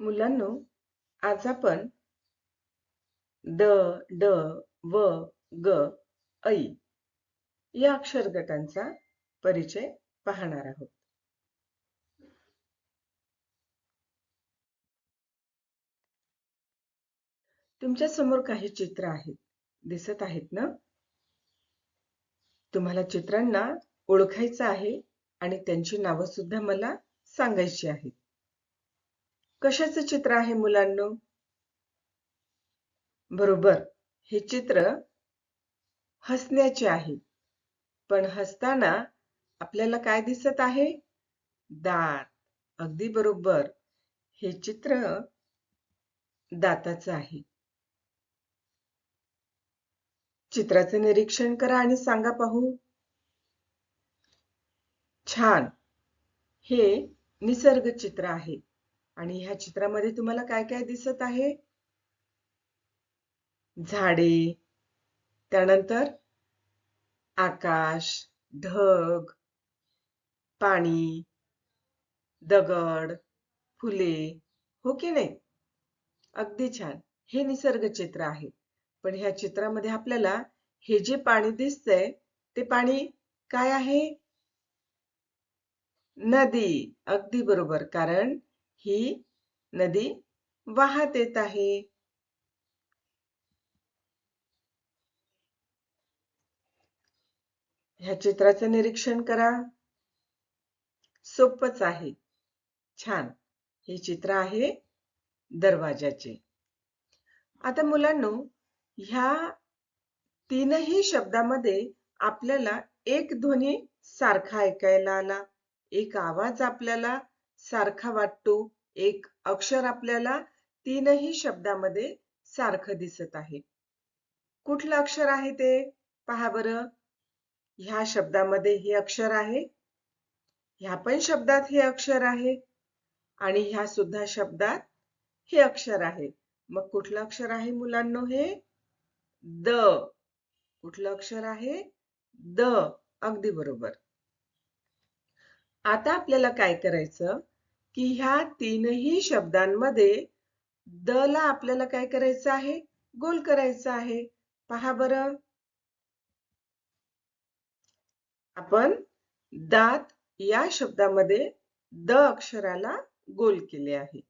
मुलांनो आज आपण द ड व ग ऐ या अक्षर गटांचा परिचय पाहणार आहोत. तुमच्यासमोर काही चित्र आहेत दिसत आहेत ना? तुम्हाला चित्रांना ओळखायचं आहे आणि त्यांची नावं सुद्धा मला सांगायची आहेत. कशाचं चित्र आहे मुलांनो? बरोबर हे चित्र हसण्याचे आहे. पण हसताना आपल्याला काय दिसत आहे? दात. अगदी बरोबर हे चित्र दाताचं आहे. चित्राचं निरीक्षण करा आणि सांगा पाहू. छान हे निसर्ग चित्र आहे. आणि ह्या चित्रामध्ये तुम्हाला काय काय दिसत आहे? झाडे त्यानंतर आकाश ढग पाणी दगड फुले हो की नाही? अगदी छान. हे निसर्ग चित्र आहे. पण ह्या चित्रामध्ये आपल्याला हे जे पाणी दिसतंय ते पाणी काय आहे? नदी. अगदी बरोबर. कारण ही नदी वाहत येत आहे. ह्या चित्राचं निरीक्षण करा. सोपच आहे. छान. हे चित्र आहे दरवाजाचे आता मुलांनो ह्या तीनही शब्दामध्ये आपल्याला एक ध्वनी सारखा ऐकायला आला एक आवाज आपल्याला सारखा वाटतो. एक अक्षर आपल्याला तीनही शब्दामध्ये सारखं दिसत आहे. कुठलं अक्षर आहे ते? पहा बरं. ह्या शब्दामध्ये हे अक्षर आहे. ह्या पण शब्दात हे अक्षर आहे. आणि ह्या सुद्धा शब्दात हे अक्षर आहे. मग कुठलं अक्षर आहे मुलांनो हे? द. कुठलं अक्षर आहे? द. अगदी बरोबर. आता आपल्याला काय करायचं? की ह्या तीनही शब्दांमध्ये द ला आपल्याला काय करायचं आहे? गोल करायचं आहे. पहा बरं. आपण दात या शब्दामध्ये द अक्षराला गोल केले आहे.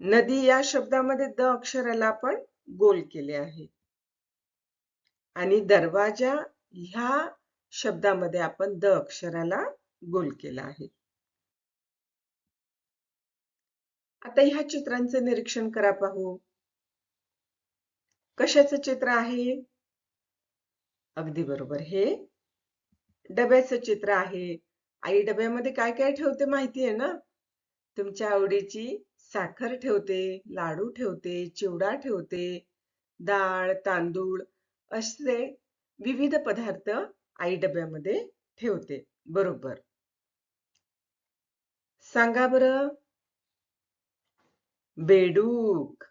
नदी या शब्दामध्ये द अक्षराला आपण गोल केले आहे. आणि दरवाजा ह्या शब्दामध्ये आपण द अक्षराला गोल केला आहे. आता ह्या चित्रांचे निरीक्षण करा पाहू. कशाचं चित्र आहे? अगदी बरोबर. हे डब्याचं चित्र आहे. आई डब्यामध्ये काय काय ठेवते माहिती आहे ना? तुमच्या आवडीची साखर ठेवते लाडू ठेवते चिवडा ठेवते डाळ तांदूळ असे विविध पदार्थ आई डब्यामध्ये ठेवते. बरोबर. सांगा बरं. बेडूक.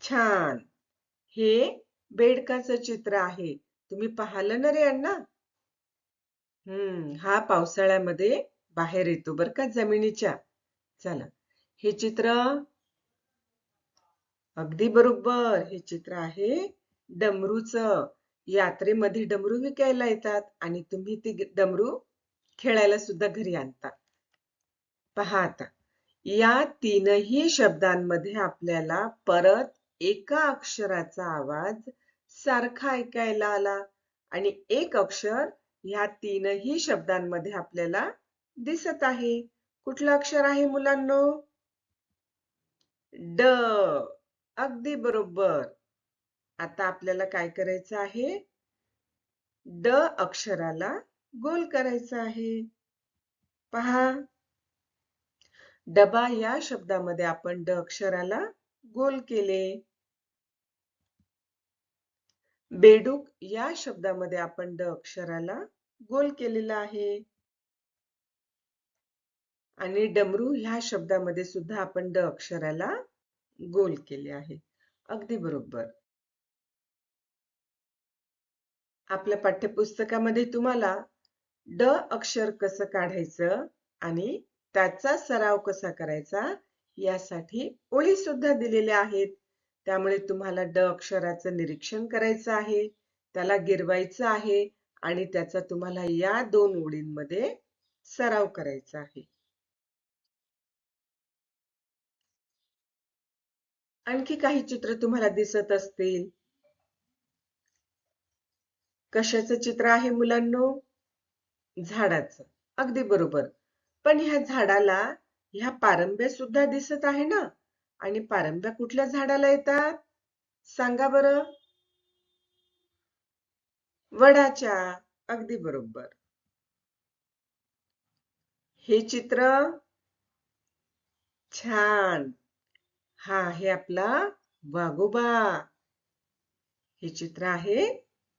छान. हे बेडकाचं चित्र आहे. तुम्ही पाहिलं ना रे अण्णा? हम्म हा पावसाळ्यामध्ये बाहेर येतो बर का जमिनीच्या. चला हे चित्र अगदी बरोबर हे चित्र आहे डमरूच. यात्रेमध्ये डमरू विकायला येतात आणि तुम्ही ते डमरू खेळायला सुद्धा घरी आणता. पहा आता या तीनही शब्दांमध्ये आपल्याला परत एका अक्षराचा आवाज सारखा ऐकायला आला आणि एक अक्षर ह्या तीनही शब्दांमध्ये आपल्याला दिसत आहे. कुठलं अक्षर आहे मुलांनो? ड. अगदी बरोबर. आता आपल्याला काय करायचं आहे? ड अक्षराला गोल करायचं आहे. पहा. डबा या शब्दामध्ये आपण ड अक्षराला गोल केले. बेडूक या शब्दामध्ये आपण ड अक्षराला गोल केलेला आहे. आणि डमरू ह्या शब्दामध्ये सुद्धा आपण ड अक्षराला गोल केले आहे. अगदी बरोबर. आपल्या पाठ्यपुस्तकामध्ये तुम्हाला ड अक्षर कसं काढायचं आणि त्याचा सराव कसा करायचा? यासाठी ओळी सुद्धा दिलेल्या आहेत. त्यामुळे तुम्हाला ड अक्षराचं निरीक्षण करायचं आहे. त्याला गिरवायचं आहे आणि त्याचा तुम्हाला या दोन ओळींमध्ये सराव करायचा आहे. आणखी काही चित्र तुम्हाला दिसत असतील. कशाचं चित्र आहे मुलांनो? झाडाचं. अगदी बरोबर. पण ह्या झाडाला ह्या पारंब्या सुद्धा दिसत आहे ना? आणि पारंब्या कुठल्या झाडाला येतात? सांगा बरं. वडाच्या अगदी बरोबर. हे चित्र छान. हा आहे आपला वाघोबा. हे चित्र आहे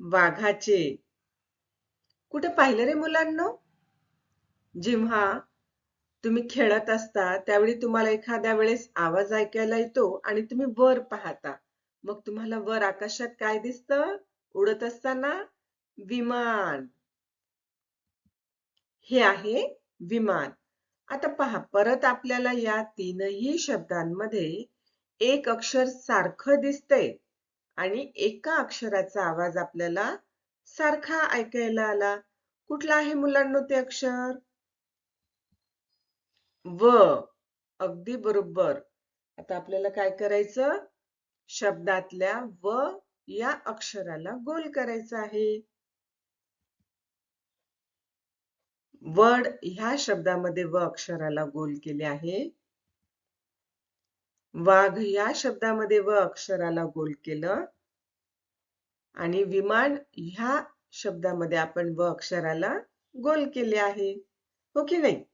वाघाचे. कुठे पाहिलं रे मुलांना? जेव्हा तुम्ही खेळत असता त्यावेळी तुम्हाला एखाद्या वेळेस आवाज ऐकायला येतो आणि तुम्ही वर पाहता. मग तुम्हाला वर आकाशात काय दिसतं? उडत असताना विमान. हे आहे विमान. आता पहा परत आपल्याला या तीनही शब्दांमध्ये एक अक्षर सारखं दिसतंय आणि एका अक्षराचा आवाज आपल्याला सारखा ऐकायला आला. कुठला आहे मुलांनो ते अक्षर? व अगदी बरोबर. आता आपल्याला काय करायचं? शब्दातल्या व या अक्षराला गोल करायचं आहे. वड ह्या शब्दामध्ये व अक्षराला गोल केले आहे. वाघ या शब्दामध्ये व अक्षराला गोल केलं. आणि विमान ह्या शब्दामध्ये आपण व अक्षराला गोल केले आहे. हो की नाही?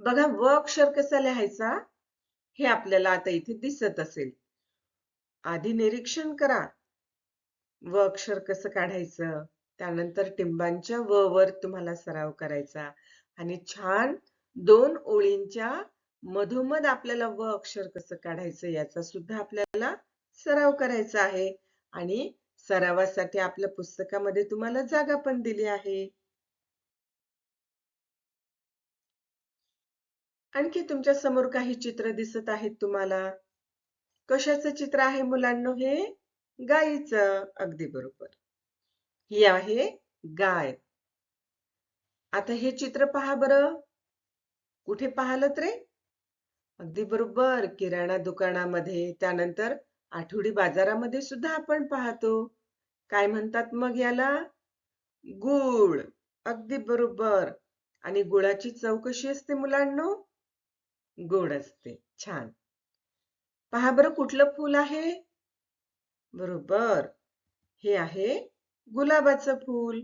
बघा व अक्षर कसा लिहायचा? हे आपल्याला आता इथे दिसत असेल. आधी निरीक्षण करा. व अक्षर कसं काढायचं? त्यानंतर टिंबांच्या व वर तुम्हाला सराव करायचा. आणि छान दोन ओळींच्या मधोमध आपल्याला व अक्षर कसं काढायचं याचा सुद्धा आपल्याला सराव करायचा आहे. आणि सरावासाठी आपल्या पुस्तकामध्ये तुम्हाला जागा पण दिली आहे. आणखी तुमच्यासमोर काही चित्र दिसत आहेत तुम्हाला? कशाचं चित्र आहे मुलांनो हे? गायीचं अगदी बरोबर. ही आहे गाय. आता हे चित्र पहा बरं. कुठे पाहिलं रे? अगदी बरोबर. किराणा दुकानामध्ये. त्यानंतर आठवडी बाजारामध्ये सुद्धा आपण पाहतो. काय म्हणतात मग याला? गुळ. अगदी बरोबर. आणि गुळाची चव कशी असते मुलांनो? गोड असते. छान. पहा बरं कुठलं फूल आहे? बरोबर. हे आहे गुलाबाचं फूल.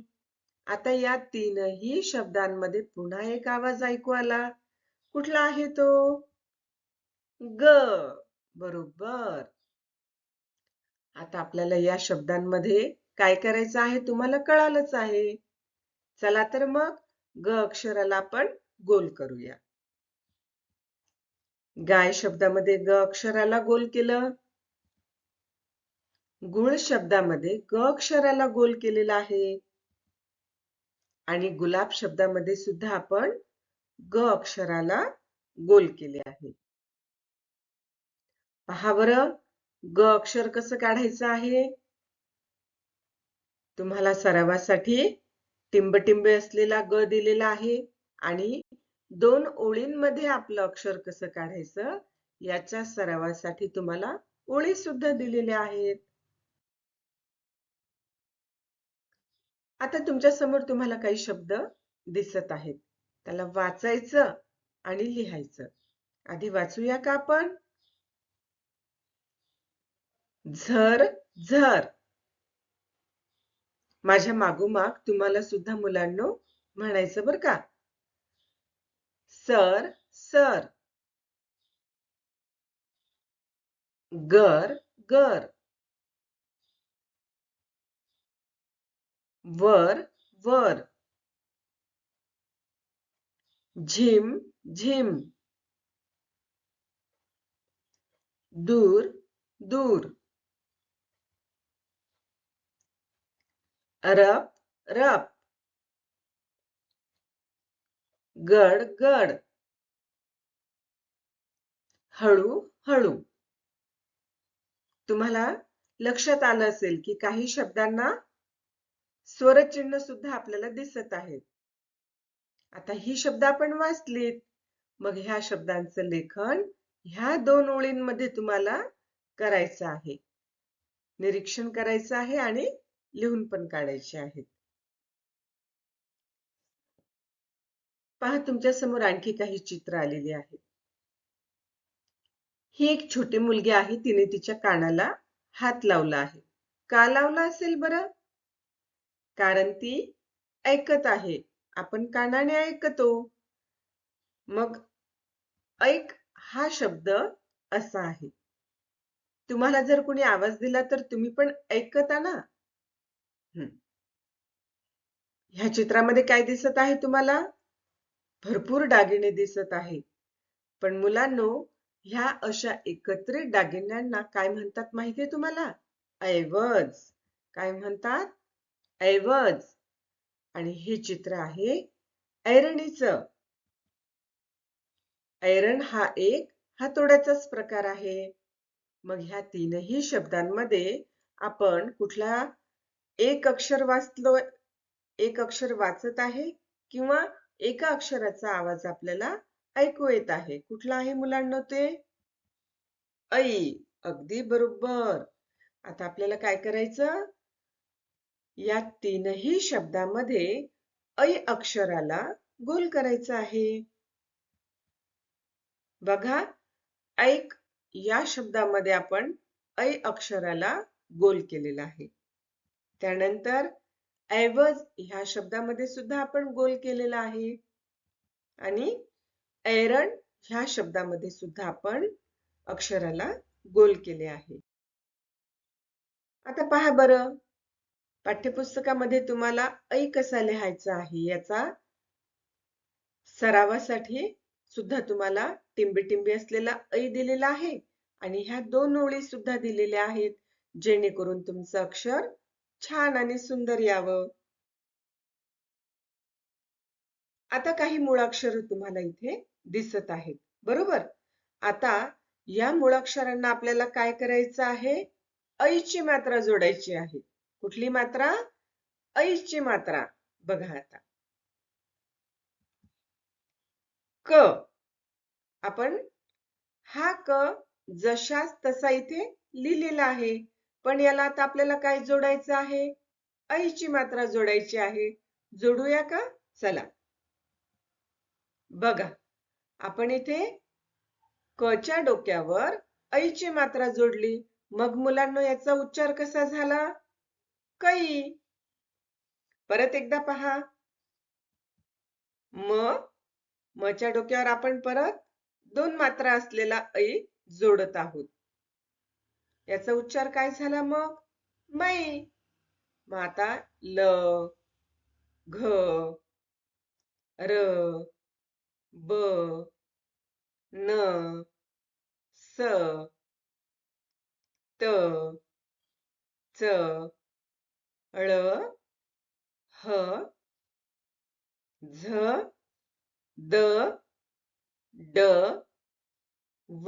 आता या तीनही शब्दांमध्ये पुन्हा एक आवाज ऐकू आला. कुठला आहे तो? ग. बरोबर. आता आपल्याला या शब्दांमध्ये काय करायचं आहे तुम्हाला कळालंच आहे. चला तर मग ग अक्षराला आपण गोल करूया. गाय शब्दामध्ये ग अक्षराला गोल केलं. गुळ शब्दामध्ये ग अक्षराला गोल केलेला आहे. आणि गुलाब शब्दामध्ये सुद्धा आपण ग अक्षराला गोल केले आहे. पहा बरं ग अक्षर कसं काढायचं आहे? तुम्हाला सरावासाठी टिंबटिंबे असलेला ग दिलेला आहे आणि दोन ओळींमध्ये आपलं अक्षर कसं काढायचं? याच्या सरावासाठी तुम्हाला ओळी सुद्धा दिलेल्या आहेत. आता तुमच्यासमोर तुम्हाला काही शब्द दिसत आहेत. त्याला वाचायचं आणि लिहायचं. आधी वाचूया का आपण? झर झर. माझ्या मागोमाग तुम्हाला सुद्धा मुलांनो म्हणायचं बर का? सर सर। गर गर। वर वर। झिम झिम। दूर दूर। रप रप। गड गड. हळू हळू. तुम्हाला लक्षात आलं असेल की काही शब्दांना स्वरचिन्ह सुद्धा आपल्याला दिसत आहेत. आता ही शब्द आपण वाचलीत. मग ह्या शब्दांचं लेखन ह्या दोन ओळींमध्ये तुम्हाला करायचं आहे. निरीक्षण करायचं आहे आणि लिहून पण काढायचे आहेत. पहा तुमच्यासमोर आणखी काही चित्र आलेली आहेत. ही एक छोटी मुलगी आहे तिने तिच्या कानाला हात लावला आहे. का लावला असेल बरं? कारण ती ऐकत आहे. आपण कानाने ऐकतो. मग ऐक हा शब्द असा आहे. तुम्हाला जर कोणी आवाज दिला तर तुम्ही पण ऐकता ना? ह्या चित्रामध्ये काय दिसत आहे तुम्हाला? भरपूर दागिने दिसत आहे पण मुलांनो ह्या अशा एकत्रित दागिन्यांना काय म्हणतात माहितीये तुम्हाला? ऐवज. काय म्हणतात? ऐवज. आणि हे चित्र आहे ऐरणीचं. ऐरण हा एक हातोड्याचाच प्रकार आहे. मग ह्या तीनही शब्दांमध्ये आपण कुठला एक अक्षर वाचलोय एक अक्षर वाचत आहे किंवा एका अक्षराचा आवाज आपल्याला ऐकू येत आहे. कुठला आहे मुलांना ते? ऐ अगदी बरोबर. आता आपल्याला काय करायचं? या तीनही शब्दामध्ये ऐ अक्षराला गोल करायचं आहे. बघा ऐक या शब्दामध्ये आपण ऐ अक्षराला गोल केलेला आहे. त्यानंतर ऐवज ह्या शब्दामध्ये सुद्धा आपण गोल केलेला आहे. आणि ऐरण ह्या शब्दामध्ये सुद्धा आपण अक्षराला गोल केले आहे. आता पहा बरं पाठ्यपुस्तकामध्ये तुम्हाला ऐ कसा लिहायचा आहे याचा सरावासाठी सुद्धा तुम्हाला टिंबी टिंबी असलेला ऐ दिलेला आहे. आणि ह्या दोन ओळी सुद्धा दिलेल्या आहेत जेणेकरून तुमचं अक्षर छान आणि सुंदर यावं. आता काही मुळाक्षर तुम्हाला इथे दिसत आहेत. बरोबर? आता या मुळाक्षरांना आपल्याला काय करायचं आहे? ऐची मात्रा जोडायची आहे. कुठली मात्रा? ऐची मात्रा. बघा आता. क. आपण हा क जशाच तसा इथे लिहिलेला आहे. पण याला आता आपल्याला काय जोडायचं आहे? ऐची मात्रा जोडायची आहे. जोडूया का? चला. बघा आपण इथे कच्या डोक्यावर ऐची मात्रा जोडली. मग मुलांना याचा उच्चार कसा झाला? कै परत एकदा पहा. म मच्या डोक्यावर आपण परत दोन मात्रा असलेला ऐ जोडत आहोत. याचा उच्चार काय झाला मग? मै मग आता ल घ र ब न स त च ळ ह झ द ड व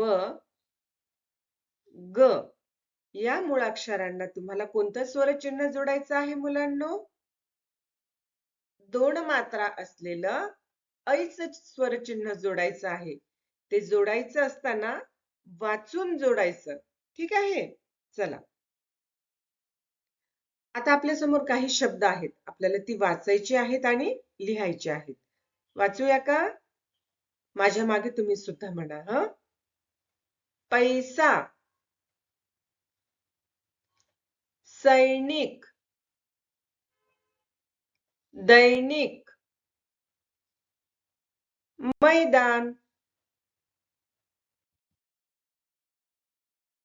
ग. या मुळाक्षरांना तुम्हाला कोणतं स्वरचिन्ह जोडायचं आहे मुलांनो? दोन मात्रा असलेलं ऐच स्वरचिन्ह जोडायचं आहे. ते जोडायचं असताना वाचून जोडायचं. ठीक आहे? चला. आता आपल्यासमोर काही शब्द आहेत. आपल्याला ती वाचायची आहेत आणि लिहायची आहेत. वाचूया का? माझ्या मागे तुम्ही सुद्धा म्हणा ह? पैसा. सैनिक दैनिक. मैदान.